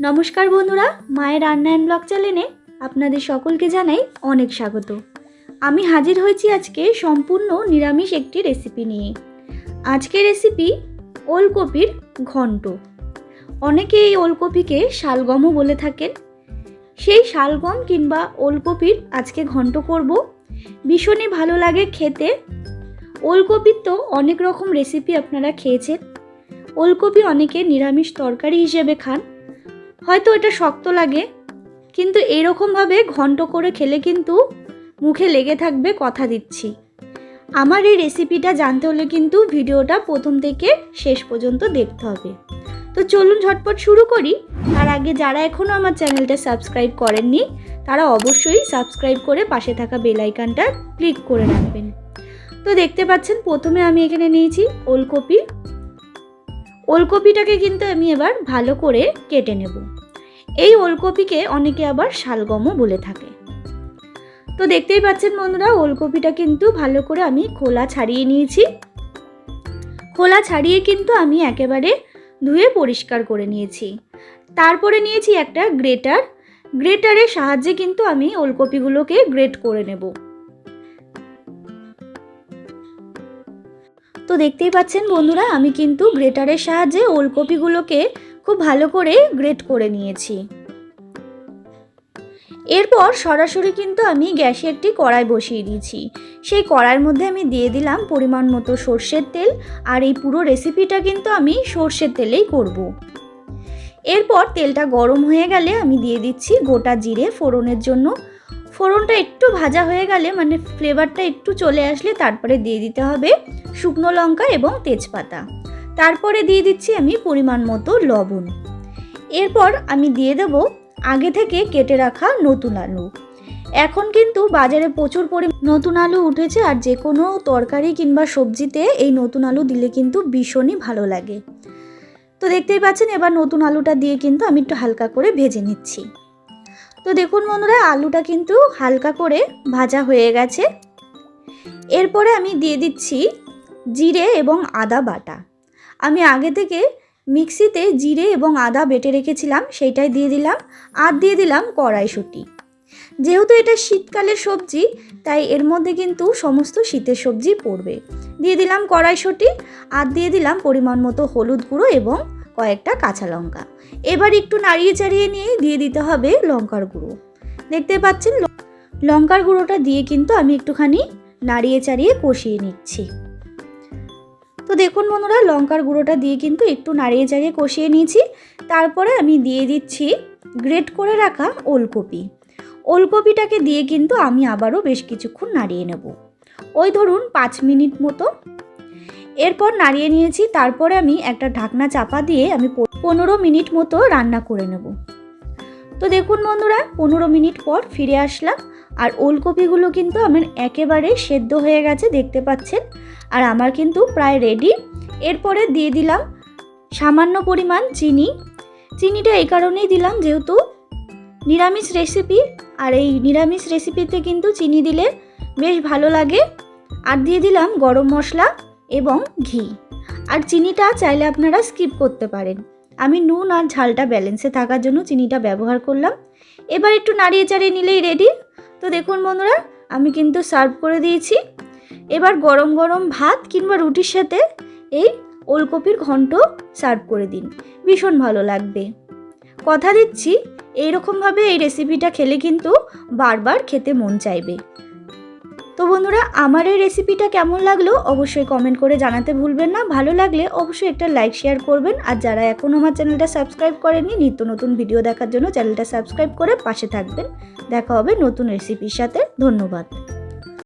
নমস্কার বন্ধুরা, মায়ের রান্নায়ন ব্লগ চ্যানেলে আপনাদের সকলকে জানাই অনেক স্বাগত। আমি হাজির হয়েছি আজকে সম্পূর্ণ নিরামিষ একটি রেসিপি নিয়ে। আজকের রেসিপি ওলকপির ঘন্ট। অনেকে এই ওলকপিকে শালগমও বলে থাকেন। সেই শালগম কিংবা ওলকপির আজকে ঘন্ট করব। ভীষণই ভালো লাগে খেতে। ওলকপির তো অনেক রকম রেসিপি আপনারা খেয়েছেন। ওলকপি অনেকে নিরামিষ তরকারি হিসেবে খান। হয়তো এটা শক্ত লাগে, কিন্তু এরকমভাবে ঘন্ট করে খেলে কিন্তু মুখে লেগে থাকবে কথা দিচ্ছি। আমার এই রেসিপিটা জানতে হলে কিন্তু ভিডিওটা প্রথম থেকে শেষ পর্যন্ত দেখতে হবে। তো চলুন ঝটপট শুরু করি। তার আগে যারা এখনও আমার চ্যানেলটা সাবস্ক্রাইব করেননি, তারা অবশ্যই সাবস্ক্রাইব করে পাশে থাকা বেল আইকনটা ক্লিক করে রাখবেন। তো দেখতে পাচ্ছেন, প্রথমে আমি এখানে নিয়েছি ওলকপি ওলকপিটাকে কিন্তু আমি এবার ভালো করে কেটে নেব। এই ওলকপিকে অনেকে আবার শালগমও বলে থাকে। তো দেখতেই পাচ্ছেন বন্ধুরা, ওলকপিটা কিন্তু ভালো করে আমি খোলা ছাড়িয়ে নিয়েছি। খোলা ছাড়িয়ে কিন্তু আমি একেবারে ধুয়ে পরিষ্কার করে নিয়েছি। তারপরে নিয়েছি একটা গ্রেটার। গ্রেটারের সাহায্যে কিন্তু আমি ওলকপিগুলোকে গ্রেট করে নেব। তো দেখতেই পাচ্ছেন বন্ধুরা, আমি কিন্তু গ্রেটারের সাহায্যে ওলকপিগুলোকে খুব ভালো করে গ্রেট করে নিয়েছি এরপর সরাসরি কিন্তু আমি গ্যাসে একটি কড়াই বসিয়ে দিয়েছি সেই কড়াইয়ের মধ্যে আমি দিয়ে দিলাম পরিমাণ মতো সর্ষের তেল, আর এই পুরো রেসিপিটা কিন্তু আমি সর্ষের তেলেই করব। এরপর তেলটা গরম হয়ে গেলে আমি দিয়ে দিচ্ছি গোটা জিরে ফোড়নের জন্য ফোড়নটা একটু ভাজা হয়ে গেলে মানে ফ্লেভারটা একটু চলে আসলে তারপরে দিয়ে দিতে হবে শুকনো লঙ্কা এবং তেজপাতা। তারপরে দিয়ে দিচ্ছি আমি পরিমাণ মতো লবণ। এরপর আমি দিয়ে দেব আগে থেকে কেটে রাখা নতুন আলু। এখন কিন্তু বাজারে প্রচুর পরিমাণ নতুন আলু উঠেছে আর যে কোনো তরকারি কিংবা সবজিতে এই নতুন আলু দিলে কিন্তু ভীষণই ভালো লাগে। তো দেখতেই পাচ্ছেন, এবার নতুন আলুটা দিয়ে কিন্তু আমি একটু হালকা করে ভেজে নিচ্ছি। তো দেখুন বন্ধুরা, আলুটা কিন্তু হালকা করে ভাজা হয়ে গেছে। এরপরে আমি দিয়ে দিচ্ছি জিরে এবং আদা বাটা। আমি আগে থেকে মিক্সিতে জিরে এবং আদা বেটে রেখেছিলাম, সেইটাই দিয়ে দিলাম। আর দিয়ে দিলাম কড়াইশুঁটি। যেহেতু এটা শীতকালের সবজি, তাই এর মধ্যে কিন্তু সমস্ত শীতের সবজি পড়বে। দিয়ে দিলাম কড়াইশুঁটি, আর দিয়ে দিলাম পরিমাণ মতো হলুদ গুঁড়ো এবং কয়েকটা কাঁচা লঙ্কা। এবার একটু নাড়িয়ে চাড়িয়ে নিয়ে দিয়ে দিতে হবে লঙ্কার গুঁড়ো। দেখতে পাচ্ছেন লঙ্কার গুঁড়োটা দিয়ে কিন্তু আমি একটুখানি নাড়িয়ে চাড়িয়ে কষিয়ে নিচ্ছি। তো দেখুন বন্ধুরা, লঙ্কার গুঁড়োটা দিয়ে কিন্তু একটু নাড়িয়ে চাড়িয়ে কষিয়ে নিয়েছি। তারপরে আমি দিয়ে দিচ্ছি গ্রেট করে রাখা ওলকপি। ওলকপিটাকে দিয়ে কিন্তু আমি আবারও বেশ কিছুক্ষণ নাড়িয়ে নেব। ওই ধরুন পাঁচ মিনিট মতো এরপর নাড়িয়ে নিয়েছি, তারপরে আমি একটা ঢাকনা চাপা দিয়ে আমি পনেরো মিনিট মতো রান্না করে নেব। তো দেখুন বন্ধুরা, পনেরো মিনিট পর ফিরে আসলাম, আর ওলকপিগুলো কিন্তু আমার একেবারে সেদ্ধ হয়ে গেছে, দেখতে পাচ্ছেন, আর আমার কিন্তু প্রায় রেডি এরপরে দিয়ে দিলাম সামান্য পরিমাণ চিনি। চিনিটা এই কারণেই দিলাম যেহেতু নিরামিষ রেসিপি আর এই নিরামিষ রেসিপিতে কিন্তু চিনি দিলে বেশ ভালো লাগে। আর দিয়ে দিলাম গরম মশলা। এবং ঘি। আর চিনিটা চাইলে আপনারা স্কিপ করতে পারেন। আমি নুন আর ঝালটা ব্যালেন্সে থাকার জন্য চিনিটা ব্যবহার করলাম। এবার একটু নাড়িয়ে চাড়িয়ে নিলেই রেডি তো দেখুন বন্ধুরা, আমি কিন্তু সার্ভ করে দিয়েছি। এবার গরম গরম ভাত কিংবা রুটির সাথে এই ওলকপির ঘন্ট সার্ভ করে দিন। ভীষণ ভালো লাগবে। কথা দিচ্ছি, এইরকমভাবে এই রেসিপিটা খেলে কিন্তু বারবার খেতে মন চাইবে। তো বন্ধুরা, আমার এই রেসিপিটা কেমন লাগল অবশ্যই কমেন্ট করে জানাতে ভুলবেন না। ভালো লাগলে অবশ্যই একটা লাইক শেয়ার করবেন। আর যারা এখনও আমার চ্যানেলটা সাবস্ক্রাইব করেনি নিত্য নতুন ভিডিও দেখার জন্য চ্যানেলটা সাবস্ক্রাইব করে পাশে থাকবেন। দেখা হবে নতুন রেসিপির সাথে। ধন্যবাদ।